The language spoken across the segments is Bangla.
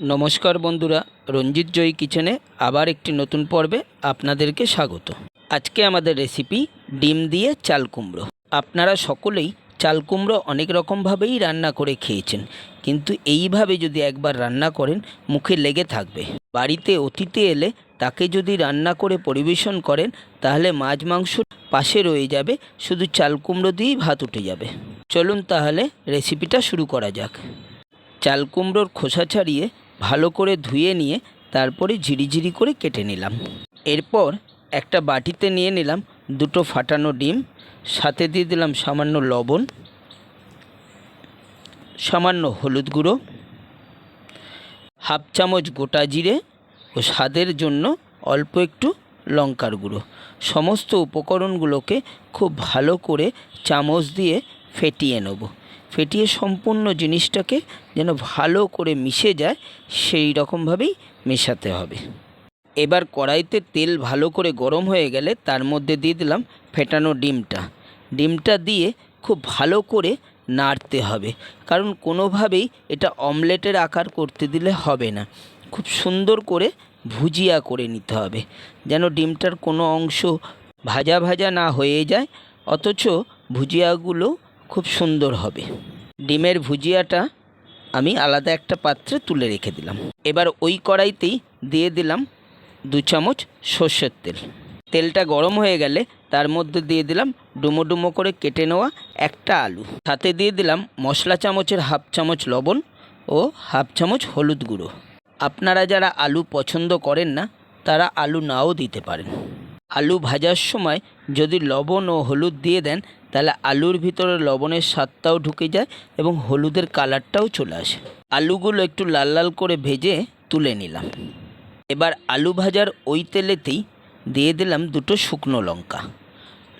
নমস্কার বন্ধুরা, রঞ্জিত জয়ী কিচেনে আবার একটি নতুন পর্বে আপনাদেরকে স্বাগত। আজকে আমাদের রেসিপি ডিম দিয়ে চাল কুমড়ো। আপনারা সকলেই চাল কুমড়ো অনেক রকমভাবেই রান্না করে খেয়েছেন, কিন্তু এইভাবে যদি একবার রান্না করেন, মুখে লেগে থাকবে। বাড়িতে অতিথি এলে তাকে যদি রান্না করে পরিবেশন করেন, তাহলে মাছ মাংস পাশে রয়ে যাবে, শুধু চাল কুমড়ো দিয়েই ভাত উঠে যাবে। চলুন তাহলে রেসিপিটা শুরু করা যাক। চাল কুমড়োর খোসা ছাড়িয়ে ভালো করে ধুয়ে নিয়ে তারপরে ঝিরিঝিরি করে কেটে নিলাম। এরপর একটা বাটিতে নিয়ে নিলাম দুটো ফাটানো ডিম, সাথে দিয়ে দিলাম সামান্য লবণ, সামান্য হলুদ গুঁড়ো, হাফ চামচ গোটা জিরে ও স্বাদের জন্য অল্প একটু লঙ্কার গুঁড়ো। সমস্ত উপকরণগুলোকে খুব ভালো করে চামচ দিয়ে ফেটিয়ে নেব। ফেটিয়ে সম্পূর্ণ জিনিসটাকে যেন ভালো করে মিশে যায়, সেই রকমভাবেই মেশাতে হবে। এবার কড়াইতে তেল ভালো করে গরম হয়ে গেলে তার মধ্যে দিয়ে দিলাম ফেটানো ডিমটা। ডিমটা দিয়ে খুব ভালো করে নাড়তে হবে, কারণ কোনোভাবেই এটা অমলেটের আকার করতে দিলে হবে না। খুব সুন্দর করে ভুজিয়া করে নিতে হবে, যেন ডিমটার কোনো অংশ ভাজা ভাজা না হয়ে যায়, অথচ ভুজিয়াগুলো খুব সুন্দর হবে। ডিমের ভুজিয়াটা আমি আলাদা একটা পাত্রে তুলে রেখে দিলাম। এবার ওই কড়াইতেই দিয়ে দিলাম দু চামচ সর্ষের তেল। তেলটা গরম হয়ে গেলে তার মধ্যে দিয়ে দিলাম ডুমো ডুমো করে কেটে নেওয়া একটা আলু। সাথে দিয়ে দিলাম মশলা চামচের হাফ চামচ লবণ ও হাফ চামচ হলুদ গুঁড়ো। আপনারা যারা আলু পছন্দ করেন না, তারা আলু নাও দিতে পারেন। আলু ভাজার সময় যদি লবণ ও হলুদ দিয়ে দেন, তাহলে আলুর ভিতরে লবণের স্বাদটাও ঢুকে যায় এবং হলুদের কালারটাও চলে আসে। আলুগুলো একটু লাল লাল করে ভেজে তুলে নিলাম। এবার আলু ভাজার ওই তেলেতেই দিয়ে দিলাম দুটো শুকনো লঙ্কা।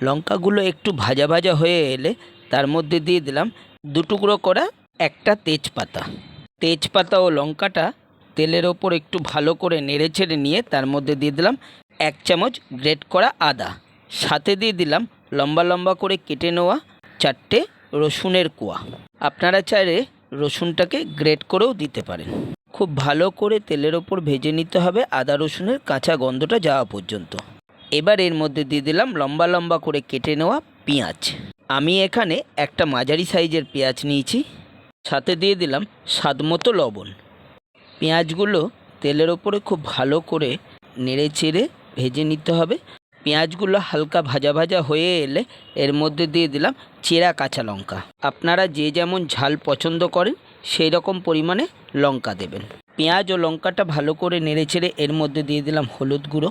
লঙ্কাগুলো একটু ভাজা ভাজা হয়ে এলে তার মধ্যে দিয়ে দিলাম দু টুকরো করা একটা তেজপাতা। তেজপাতা ও লঙ্কাটা তেলের ওপর একটু ভালো করে নেড়ে ছেড়ে নিয়ে তার মধ্যে দিয়ে দিলাম এক চামচ গ্রেট করা আদা। সাথে দিয়ে দিলাম লম্বা লম্বা করে কেটে নেওয়া চারটে রসুনের কোয়া। আপনারা চাইলে রসুনটাকে গ্রেট করেও দিতে পারেন। খুব ভালো করে তেলের ওপর ভেজে নিতে হবে আদা রসুনের কাঁচা গন্ধটা যাওয়া পর্যন্ত। এবার এর মধ্যে দিয়ে দিলাম লম্বা লম্বা করে কেটে নেওয়া পেঁয়াজ। আমি এখানে একটা মাঝারি সাইজের পেঁয়াজ নিয়েছি। সাথে দিয়ে দিলাম স্বাদ মতো লবণ। পেঁয়াজগুলো তেলের ওপরে খুব ভালো করে নেড়ে চেড়ে ভেজে নিতে হবে। পেঁয়াজগুলো হালকা ভাজা ভাজা হয়ে এলে এর মধ্যে দিয়ে দিলাম চেরা কাঁচা লঙ্কা। আপনারা যে যেমন ঝাল পছন্দ করেন, সেই রকম পরিমাণে লঙ্কা দেবেন। পেঁয়াজ ও লঙ্কাটা ভালো করে নেড়ে চেড়ে এর মধ্যে দিয়ে দিলাম হলুদ গুঁড়ো।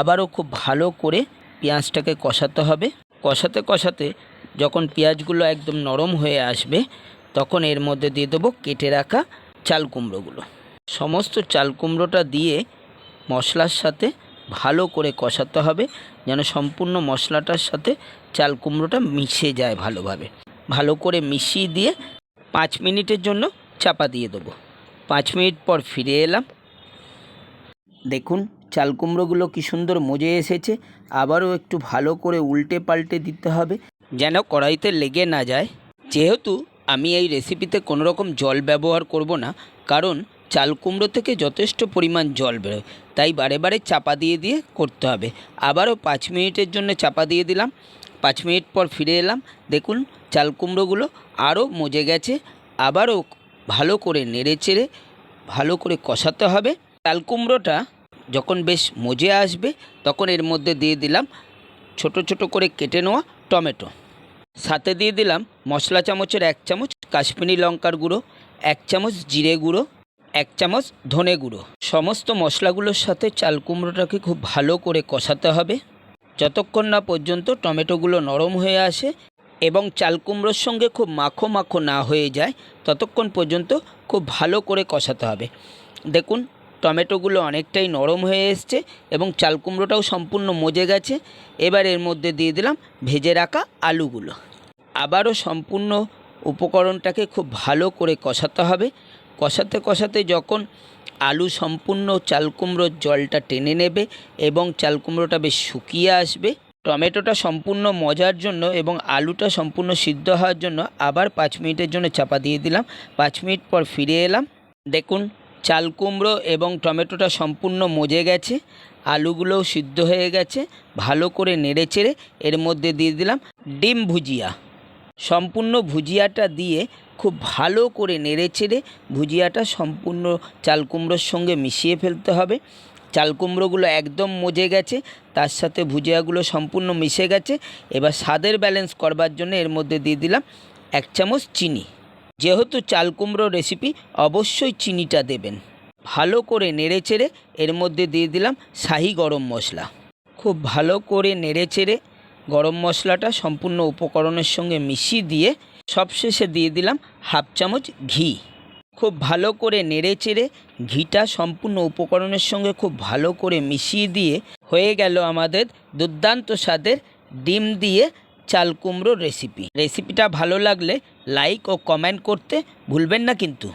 আবারও খুব ভালো করে পেঁয়াজটাকে কষাতে হবে। কষাতে কষাতে যখন পেঁয়াজগুলো একদম নরম হয়ে আসবে, তখন এর মধ্যে দিয়ে দেবো কেটে রাখা চাল কুমড়োগুলো। সমস্ত চাল কুমড়োটা দিয়ে মশলার সাথে ভালো করে কষাতে হবে, যেন সম্পূর্ণ মশলাটার সাথে চাল কুমড়োটা মিশে যায় ভালোভাবে। ভালো করে মিশিয়ে দিয়ে পাঁচ মিনিটের জন্য চাপা দিয়ে দেবো। পাঁচ মিনিট পর ফিরে এলাম। দেখুন, চাল কুমড়োগুলো কী সুন্দর মজে এসেছে। আবারও একটু ভালো করে উল্টে পাল্টে দিতে হবে, যেন কড়াইতে লেগে না যায়। যেহেতু আমি এই রেসিপিতে কোনো রকম জল ব্যবহার করব না, কারণ চাল কুমড়ো থেকে যথেষ্ট পরিমাণ জল বেরোয়। তাই বারে বারে চাপা দিয়ে দিয়ে করতে হবে। আবারও পাঁচ মিনিটের জন্য চাপা দিয়ে দিলাম। পাঁচ মিনিট পর ফিরে এলাম। দেখুন, চাল কুমড়োগুলো আরও মজে গেছে। আবারও ভালো করে নেড়ে চেড়ে ভালো করে কষাতে হবে। চাল কুমড়োটা যখন বেশ মজে আসবে, তখন এর মধ্যে দিয়ে দিলাম ছোট ছোট করে কেটে নেওয়া টমেটো। সাথে দিয়ে দিলাম মশলা চামচের এক চামচ কাশ্মীরি লঙ্কার গুঁড়ো, এক চামচ জিরে গুঁড়ো এক চামচ ধনে গুঁড়ো। সমস্ত মশলাগুলোর সাথে চাল কুমড়োটাকে খুব ভালো করে কষাতে হবে। যতক্ষণ না পর্যন্ত টমেটোগুলো নরম হয়ে আসে এবং চাল কুমড়োর সঙ্গে খুব মাখো মাখো না হয়ে যায়, ততক্ষণ পর্যন্ত খুব ভালো করে কষাতে হবে। দেখুন, টমেটোগুলো অনেকটাই নরম হয়ে এসছে এবং চাল কুমড়োটাও সম্পূর্ণ মজে গেছে। এবার এর মধ্যে দিয়ে দিলাম ভেজে রাখা আলুগুলো। আবারও সম্পূর্ণ উপকরণটাকে খুব ভালো করে কষাতে হবে। কষাতে কষাতে যখন আলু সম্পূর্ণ চাল কুমড়োর জলটা টেনে নেবে এবং চাল কুমড়োটা বেশ শুকিয়ে আসবে, টমেটোটা সম্পূর্ণ মজার জন্য এবং আলুটা সম্পূর্ণ সিদ্ধ হওয়ার জন্য আবার পাঁচ মিনিটের জন্য চাপা দিয়ে দিলাম। পাঁচ মিনিট পর ফিরে এলাম। দেখুন চাল কুমড়ো এবং টমেটোটা সম্পূর্ণ মজে গেছে, আলুগুলোও সিদ্ধ হয়ে গেছে, ভালো করে নেড়ে চেড়ে এর মধ্যে দিয়ে দিলাম ডিম ভুজিয়া। সম্পূর্ণ ভুজিয়াটা দিয়ে খুব ভালো করে নেড়ে চেড়ে ভুজিয়াটা সম্পূর্ণ চাল কুমড়োর সঙ্গে মিশিয়ে ফেলতে হবে। চাল কুমড়োগুলো একদম মজে গেছে, তার সাথে ভুজিয়াগুলো সম্পূর্ণ মিশে গেছে। এবার স্বাদের ব্যালেন্স করবার জন্য এর মধ্যে দিয়ে দিলাম এক চামচ চিনি। যেহেতু চাল কুমড়ো রেসিপি অবশ্যই চিনিটা দেবেন। ভালো করে নেড়ে চেড়ে এর মধ্যে দিয়ে দিলাম শাহি গরম মশলা। খুব ভালো করে নেড়ে চেড়ে গরম মশলাটা সম্পূর্ণ উপকরণের সঙ্গে মিশিয়ে দিয়ে সবশেষে দিয়ে দিলাম হাফ চামচ ঘি। খুব ভালো করে নেড়ে চেড়ে ঘিটা সম্পূর্ণ উপকরণের সঙ্গে খুব ভালো করে মিশিয়ে দিয়ে হয়ে গেল আমাদের দুর্দান্ত স্বাদের ডিম দিয়ে চাল কুমড়োর রেসিপি রেসিপিটা ভালো লাগলে লাইক ও কমেন্ট করতে ভুলবেন না কিন্তু।